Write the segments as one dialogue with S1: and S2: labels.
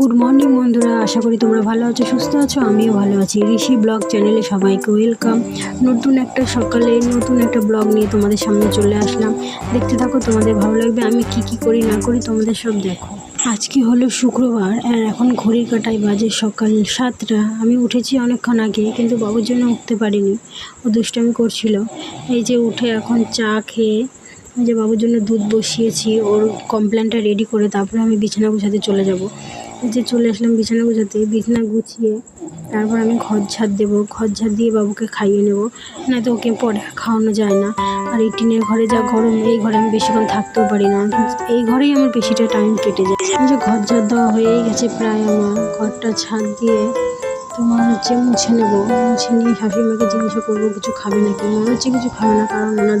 S1: Good morning বন্ধুরা। আশা করি তোমরা ভালো আছো, সুস্থ আছো, আমিও ভালো আছি। ঋষি ব্লগ চ্যানেলে সবাইকে ওয়েলকাম নতুন একটা সকালে নতুন একটা ব্লগ নিয়ে তোমাদের সামনে চলে আসলাম। দেখতে থাকো, তোমাদের ভালো লাগবে। আমি কি কি করি, না করি, তোমাদের সব দেখো। আজকে হলো শুক্রবার, আর এখন ঘড়ির কাটায় বাজে সকাল সাতটা। আমি উঠেছি অনেকক্ষণ আগে, কিন্তু বাবুর জন্য উঠতে পারিনি। ও দুষ্টামি করছিল। এই যে উঠে এখন চা খেয়ে যে বাবুর জন্য দুধ বসিয়েছি, ওর কমপ্লেনটা রেডি করে তারপরে আমি বিছানা গুছাতে চলে যাব। যে চলে আসলাম বিছানা গুছাতে, বিছানা গুছিয়ে তারপর আমি ঘর ঝাড় দেবো। ঘর ঝাড় দিয়ে বাবুকে খাইয়ে নেব। না তো ওকে পরে খাওয়ানো যায় না। আর এই টিনের ঘরে যা গরম, এই ঘরে আমি বেশিক্ষণ থাকতেও পারি না। এই ঘরেই আমার বেশিটা টাইম কেটে যায়। যে ঘর ঝাড় দেওয়া হয়েই গেছে প্রায় আমার। ঘরটা ছাদ দিয়ে তোমার হচ্ছে মুছে নেব মুছে নিয়ে শাশুড়ি মাকে জিজ্ঞাসা করব, কিছু খাবে নাকি? মনে হচ্ছে কিছু খাবে না, কারণ ওনার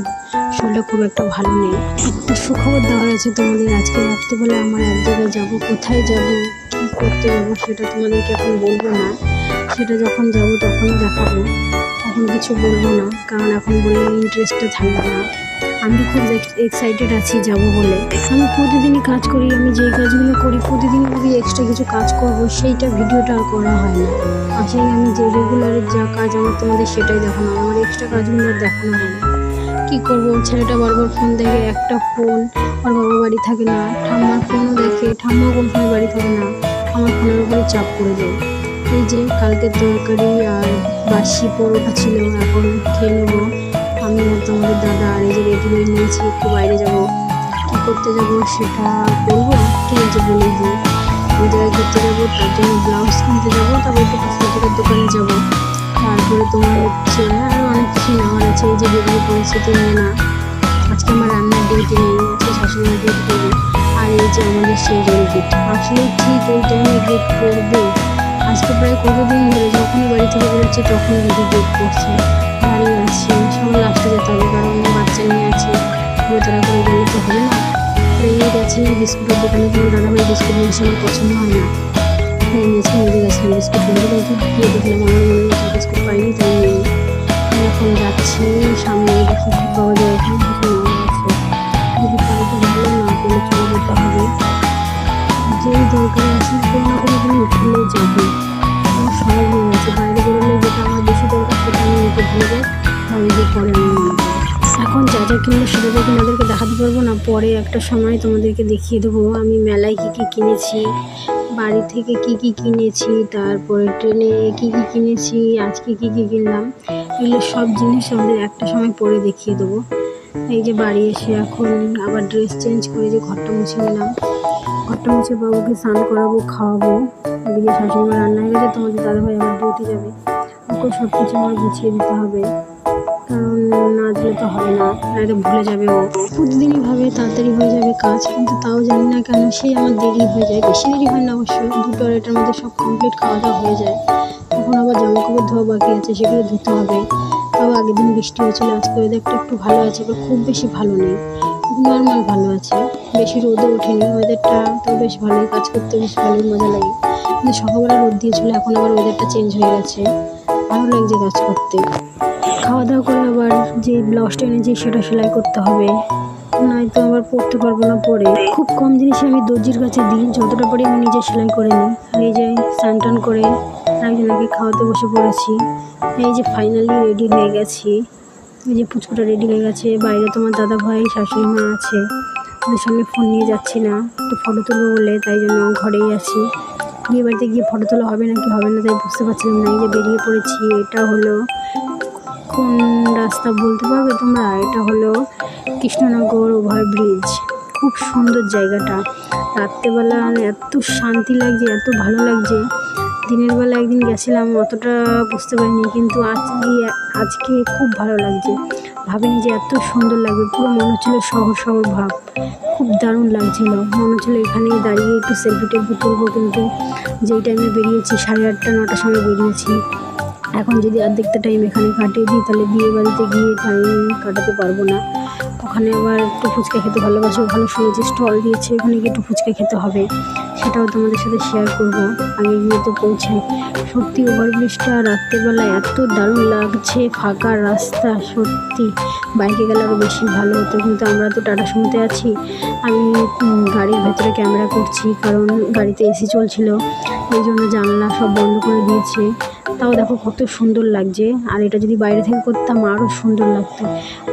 S1: শরীরটা খুব একটা ভালো নেই। একটা সুখবর দেওয়া হয়েছে তোমাদের আজকে রাত্রিবেলা আমার এক জায়গায় যাব, কোথায় যাব, কী করতে যাব সেটা তোমাদেরকে এখন বলব না। সেটা যখন যাব তখন দেখাবো এখন কিছু বলব না, কারণ এখন বললে ইন্টারেস্টটা থাকবে না। আমি খুব এক্সাইটেড আছি যাব বলে। আমি প্রতিদিনই কাজ করি, আমি যেই কাজগুলো করি প্রতিদিন যদি এক্সট্রা কিছু কাজ করব, সেইটা ভিডিওটা আর করা হয় না। আসলে আমি যে রেগুলারের যা কাজ আমার তোমাদের সেটাই দেখানো হয় আমার এক্সট্রা কাজগুলো আর দেখানো হয় না। কী করব? ছেলেটা বারবার ফোন দেখে, একটা ফোন ওর বাবা বাড়ি থাকে না। ঠাম্মার ফোনও দেখে ঠাম্মাও কোন সময় বাড়ি থাকে না। আমার ফোনের উপরে চাপ করে দেয় এই যে কালকে তরকারি আর বাসি পরোটা ছিল, এখন খেয়ে নেব। আমি আর তোমাদের দাদা আর এই যে রেডি হয়ে নিয়েছি, একটু বাইরে যাব। কী করতে যাব সেটা বলব ঠিক আছে বলে দিই ওই জায়গায় ঘুরতে যাব, তার জন্য ব্লাউজ কিনতে যাব, তারপর একটু কসমেটিকের দোকানে যাব। তারপরে তোমার হচ্ছে আরও অনেক কিছু নেওয়ার আছে, এই যে বেরিয়ে পরিস্থিতি নিয়ে না। আজকে আমার রান্নার ডিউটি নেই, আজকে শাশুড়িমার ডিউটি করবে। আর এই যে আমাদের সেই রেল গেট আসলে ঠিক এই টাইমে গেট করবে। আজকে প্রায় কতদিন ধরে, যখনই বাড়ি থেকে বেরোচ্ছে, তখনই গেট করছে। দাঁড়িয়ে আছি লাস্টে যেতে হবে কারণ বাচ্চা নিয়ে আছে। তারা করে গেলে তো হবে না। এই গেছে বিস্কুটের দোকানে তোমার দাদাভাই বিস্কুট নিয়েছে আমার পছন্দ হয় না। তাই নিয়েছি নিজে গেছিলাম বিস্কুট কিনতে কিন্তু গিয়ে দেখলাম আমার মনে হচ্ছে বিস্কুট পাইনি, তাই নিয়ে এখন যাচ্ছি, সামনে দেখি পাওয়া যায় এখানে। সেটা তোমাদেরকে দেখাতে পারব না, পরে একটা সময় তোমাদেরকে দেখিয়ে দেবো। আমি মেলায় কী কী কিনেছি, বাড়ি থেকে কি কি কিনেছি, তারপরে ট্রেনে কি কি কিনেছি, আজকে কি কি কিনলাম, এগুলো সব জিনিস আমাদের একটা সময় পরে দেখিয়ে দেবো। এই যে বাড়ি এসে এখন আবার ড্রেস চেঞ্জ করে যে ঘরটা মুছে নিলাম। ঘরটা মুছে বাবুকে স্নান করাবো, খাওয়াবো। এদিকে শাশুড়িমা রান্না হয়ে গেছে, তোমাদের দাদাভাই আমার ডিউটি যাবে। ওকে সব কিছু আমার গুছিয়ে দিতে হবে। না দিলে তো হবে না, নাহলে ভুলে যাবে ও। প্রতিদিনই ভাবে তাড়াতাড়ি হয়ে যাবে কাজ, কিন্তু তাও জানি না কেন সেই আমার দেরি হয়ে যায়। বেশি দেরি হয় না অবশ্যই দুটো আড়াইটার মধ্যে সব কমপ্লিট খাওয়া দাওয়া হয়ে যায়। তখন আবার জামা কাপড় ধোয়া বাকি আছে, সেগুলো ধুতে হবে। তাও আগের দিন বৃষ্টি হয়েছিল, আজকে ওয়েদারটা একটু ভালো আছে বা খুব বেশি ভালো নেই। নর্মাল ভালো আছে, বেশি রোদে ওঠেনি ওয়েদারটা তো বেশ ভালোই, কাজ করতে বেশ ভালোই মজা লাগে। কিন্তু সকালবেলা রোদ দিয়েছিল, এখন আবার ওয়েদারটা চেঞ্জ হয়ে গেছে। ভালো লাগছে কাজ করতে। খাওয়া দাওয়া করে আবার যে ব্লাউজটা এনেছি সেটা সেলাই করতে হবে। নয়তো আবার পড়তে পারব না পরে। খুব কম জিনিসে আমি দর্জির কাছে দিই, যতটা পারি আমি নিজে সেলাই করে নিই। আর এই যে স্নান টান করে একজনকে খাওয়াতে বসে পড়েছি। এই যে ফাইনালি রেডি হয়ে গেছি। এই যে পুচকুটা রেডি হয়ে গেছে। বাইরে তোমার দাদা ভাই শাশুড়ি মা আছে। ওদের সঙ্গে ফোন নিয়ে যাচ্ছি না। একটু ফটো তুলবো বলে, তাই জন্য ঘরেই আছি। বিয়ে বাড়িতে গিয়ে ফটো তোলা হবে নাকি হবে না তাই বুঝতে পারছিলাম না। এই যে বেরিয়ে পড়েছি, এটা হলো কোন রাস্তা বলতে পারবে তোমরা? এটা হলো কৃষ্ণনগর ওভারব্রিজ। খুব সুন্দর জায়গাটা। রাত্রেবেলা এত শান্তি লাগছে, এত ভালো লাগছে। দিনের বেলা একদিন গেছিলাম, অতটা বুঝতে পারিনি, কিন্তু আজকে আজকে খুব ভালো লাগছে। ভাবিনি যে এত সুন্দর লাগবে, পুরো মনে হচ্ছিল শহর শহর ভাব। খুব দারুণ লাগছিল। মনে হচ্ছিল এখানেই দাঁড়িয়ে একটু সেলফি টেলফি তুলবো, কিন্তু যেই টাইমে বেরিয়েছি, সাড়ে আটটা, নটার সময় বেরিয়েছি। এখন যদি অর্ধেকটা টাইম এখানে কাটিয়ে দিই, তাহলে বিয়ে বাড়িতে গিয়ে টাইম কাটাতে পারব না। ওখানে আবার একটু ফুচকা খেতে ভালোবাসি, ওখানে শুনেছি স্টল দিয়েছে, ওখানে গিয়ে একটু ফুচকা খেতে হবে। সেটাও তোমাদের সাথে শেয়ার করব। আগে গিয়ে তো পৌঁছে সত্যি ওভারব্রিজটা রাত্রেবেলা এত দারুণ লাগছে, ফাঁকা রাস্তা, সত্যি। বাইকে গেলে আরও বেশি ভালো হতো, কিন্তু আমরা তো টাটা শুনতে আছি। আমি গাড়ির ভেতরে ক্যামেরা করছি, কারণ গাড়িতে এসি চলছিল। এই জন্য জানলা সব বন্ধ করে দিয়েছে। তাও দেখো কত সুন্দর লাগছে। আর এটা যদি বাইরে থেকে করতাম আরও সুন্দর লাগতো।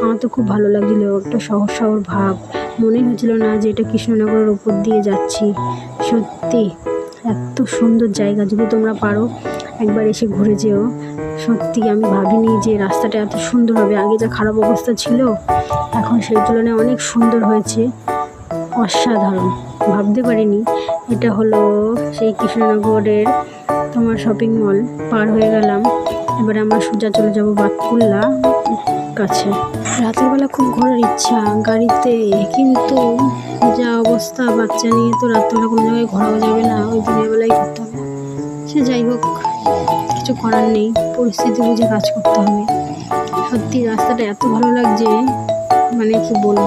S1: আমার তো খুব ভালো লাগছিল, একটা শহর শহর ভাব। মনে হচ্ছিল না যে এটা কৃষ্ণনগরের ওপর দিয়ে যাচ্ছি। সত্যি, এত সুন্দর জায়গা। যদি তোমরা পারো, একবার এসে ঘুরে যেও। সত্যি, আমি ভাবিনি যে রাস্তাটা এত সুন্দর হবে। আগে যা খারাপ অবস্থা ছিল, এখন সেই তুলনায় অনেক সুন্দর হয়েছে। অসাধারণ। ভাবতে পারিনি। এটা হলো সেই কৃষ্ণনগরের তোমার শপিং মল পার হয়ে গেলাম। এবারে আমরা সোজা চলে যাব বাতকুল্লা কাছে। রাতের বেলা খুব ঘোরার ইচ্ছা, গাড়িতে, কিন্তু যা অবস্থা, বাচ্চা নিয়ে তো রাত্রেবেলা কোনো জায়গায় ঘোরাও যাবে না, ওই দিনের বেলায় ঘুরতে হবে। সে যাই হোক, কিছু করার নেই, পরিস্থিতি বুঝে কাজ করতে হবে। সত্যি রাস্তাটা এত ভালো লাগছে মানে কি বলব?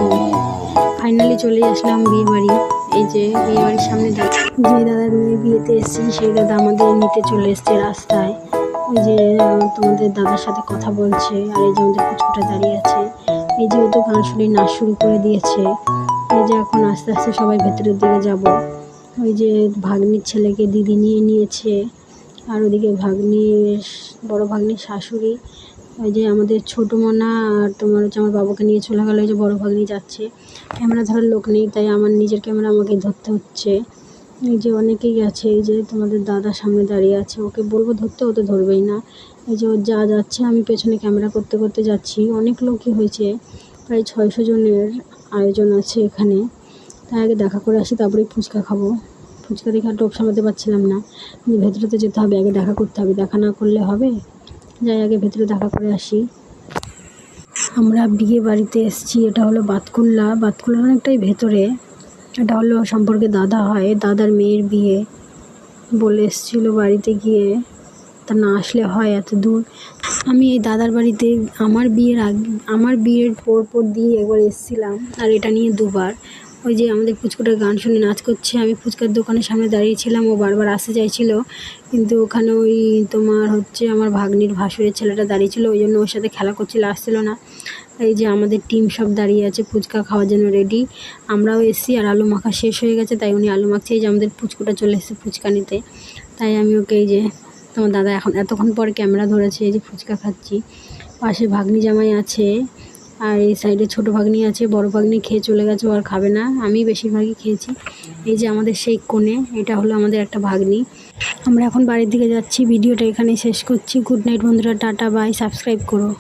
S1: ফাইনালি চলে আসলাম বিয়ে বাড়ি। এই যে বিয়ে বাড়ির সামনে যে দাদার মেয়ের বিয়েতে এসেছি, সেই দাদা আমাদের নিতে চলে এসছে রাস্তায়। ওই যে তোমাদের দাদার সাথে কথা বলছে, আর এই যে আমাদের কুচকুটা দাঁড়িয়ে আছে। এই যে ও তো গান শুনে নাচ শুরু করে দিয়েছে। এই যে এখন আস্তে আস্তে সবাই ভেতরের দিকে যাব। ওই যে ভাগ্নির ছেলেকে দিদি নিয়ে নিয়েছে, আর ওদিকে ভাগ্নির, বড় ভাগ্নির শাশুড়ি ওই যে আমাদের ছোটো মোনা আর তোমার হচ্ছে আমার বাবাকে নিয়ে চলে গেলো ওই যে বড় ভাগ্নি যাচ্ছে। ক্যামেরা ধরার লোক নেই, তাই আমার নিজের ক্যামেরা আমাকে ধরতে হচ্ছে। এই যে অনেকেই আছে, এই যে তোমাদের দাদা সামনে দাঁড়িয়ে আছে, ওকে বলব ধরতে, ও তো ধরবেই না। এই যে ওর যা যাচ্ছে, আমি পেছনে ক্যামেরা করতে করতে যাচ্ছি। অনেক লোকই হয়েছে, প্রায় ছয়শো জনের আয়োজন আছে এখানে। তাই আগে দেখা করে আসি, তারপরেই ফুচকা খাব। ফুচকা দেখে আর টোপ সামাতে পারছিলাম না। ভেতরে তো যেতে হবে, আগে দেখা করতে হবে। দেখা না করলে হবে? যাই, আগে ভেতরে দেখা করে আসি। আমরা বিয়ে বাড়িতে এসেছি, এটা হলো বাতকুল্লা। বাতকুল্লা অনেকটাই ভেতরে। এটা হলো সম্পর্কে দাদা হয়, দাদার মেয়ের বিয়ে বলে এসেছিল বাড়িতে গিয়ে। তা না আসলে হয় এত দূর। আমি এই দাদার বাড়িতে আমার বিয়ের আগে আমার বিয়ের পর পর দিয়ে একবার এসেছিলাম, আর এটা নিয়ে দুবার। ওই যে আমাদের ফুচকাটার গান শুনে নাচ করছে। আমি ফুচকার দোকানের সামনে দাঁড়িয়েছিলাম ও বারবার আসতে চাইছিল। কিন্তু ওখানে ওই তোমার হচ্ছে আমার ভাগ্নির ভাসুরের ছেলেটা দাঁড়িয়েছিল ওই জন্য ওর সাথে খেলা করছিল, আসছিল না। এই যে আমাদের টিম সব দাঁড়িয়ে আছে ফুচকা খাওয়ার জন্য রেডি আমরাও এসছি আর আলু মাখা শেষ হয়ে গেছে, তাই উনি আলু মাখছে, এই যে আমাদের ফুচকুটা চলে এসেছে ফুচকা নিতে। তাই আমি ওকে এই যে তোমার দাদা এখন এতক্ষণ পর ক্যামেরা ধরেছে, এই যে ফুচকা খাচ্ছি। পাশে ভাগ্নি জামাই আছে আর এই সাইডে ছোটো ভাগ্নি আছে, বড় ভাগ্নি খেয়ে চলে গেছে আর খাবে না। আমি বেশিরভাগই খেয়েছি। এই যে আমাদের সেই কোণে, এটা হলো আমাদের একটা ভাগ্নি। আমরা এখন বাড়ির দিকে যাচ্ছি, ভিডিওটা এখানেই শেষ করছি। গুড নাইট বন্ধুরা, টাটা, বাই, সাবস্ক্রাইব করো।